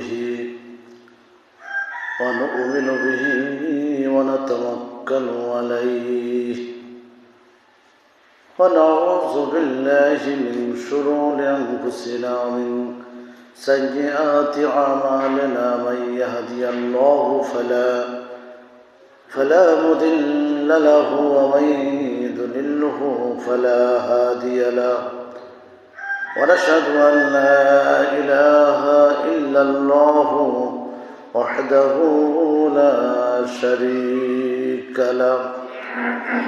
به ونؤمن به ونتوكل عليه ونعوذ بالله من شرور أنفسنا ومن سيئات أعمالنا من يهدي الله فلا فلا مضل له ومن يضلله فلا هادي له ونشهد أن لا إله إلا الله وحده لا شريك له.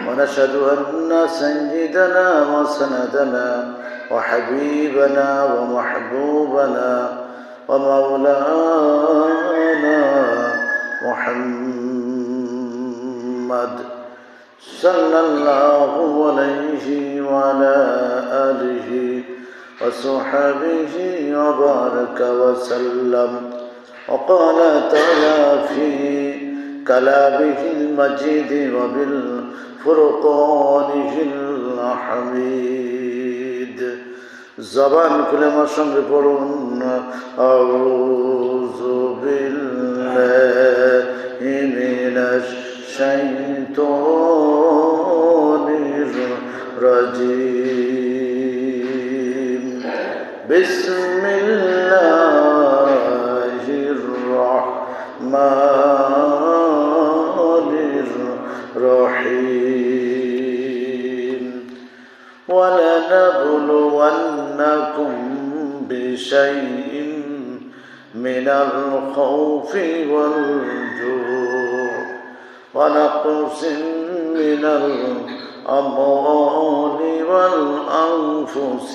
ونشهد أن سيدنا وسندنا وحبيبنا ومحبوبنا ومولانا محمد صلى الله عليه وعلى آله وصحبه وبارك وسلم. وقال تعالى في كلامه المجيد وبالفرقانه الحميد. زبان كل ما شمر أعوذ آه، بسم الله الرحمن الرحيم. ولنبلونكم بشيء من الخوف والجوع. ونقص من الأموال والأنفس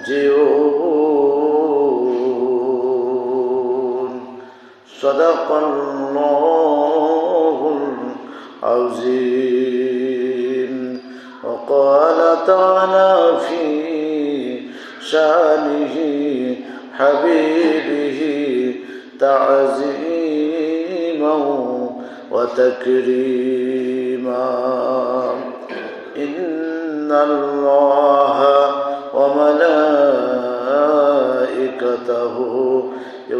راجعون صدق الله العظيم. وقال تعالى في شأنه حبيبه تعزيما وتكريما. إن الله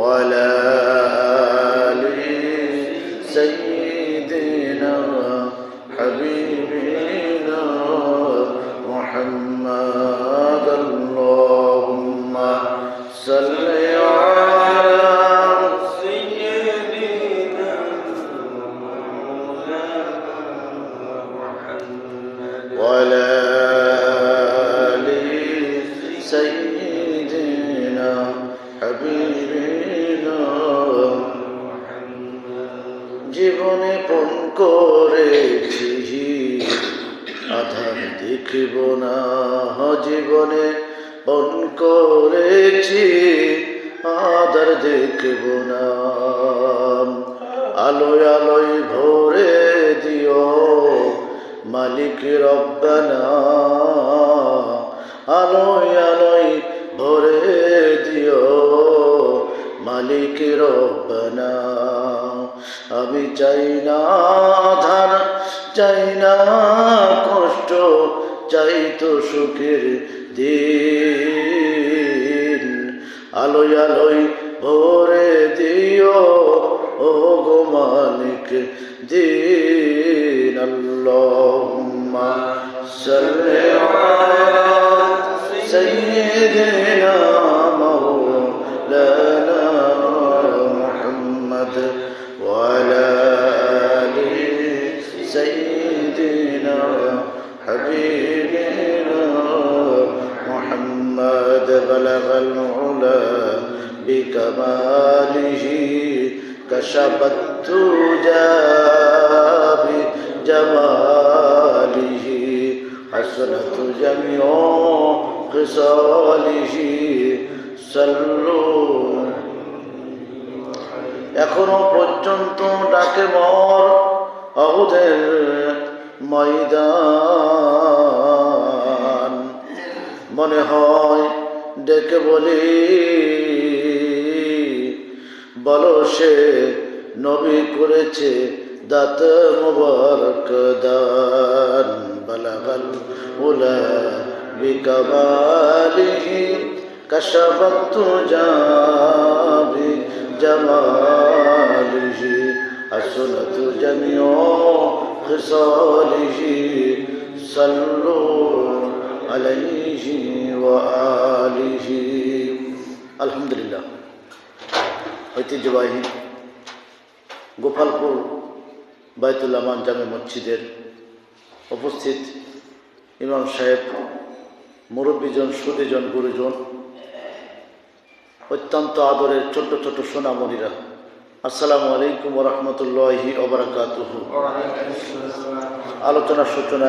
وعلى آل سيدنا দেখব না জীবনে পণ করেছি, আধার দেখব না। আলোয় আলোয় ভরে দিও মালিক রব্বানা। আলোয় আলোয় ভরে দিও মালিক রব্বানা। আমি চাই না ধার চাই না কষ্ট চাইতো সুখের দিন। আলোয় আলোয় ভরে দিও ও গো মালিক দিন। আল্লাহুম্মা সাল্লি العلا بكماله كشف الدجى بجماله حسنت جميع خصاله صلوا এখনো পর্যন্ত ডাকে মর অহুদের ময়দান মনে হয় ডেকে বলি বলো সে নবী করেছে দাত মুবারক দান বালাগাল উলা বিকামালিহি كشفت جابي جماله حسنت جميع خصاله صلوا عليه وآله الحمد لله ঐতিহ্যবাহী গোপালপুর বাইতুল আমান জামে মসজিদের উপস্থিত ইমাম সাহেব মুরব্বীজন সুদীজন গুরুজন অত্যন্ত আদরের ছোট্ট ছোট্ট সোনামণিরা আসসালামু আলাইকুম রহমতুল্লাহি অবরাকাতুহু আলোচনার সূচনায়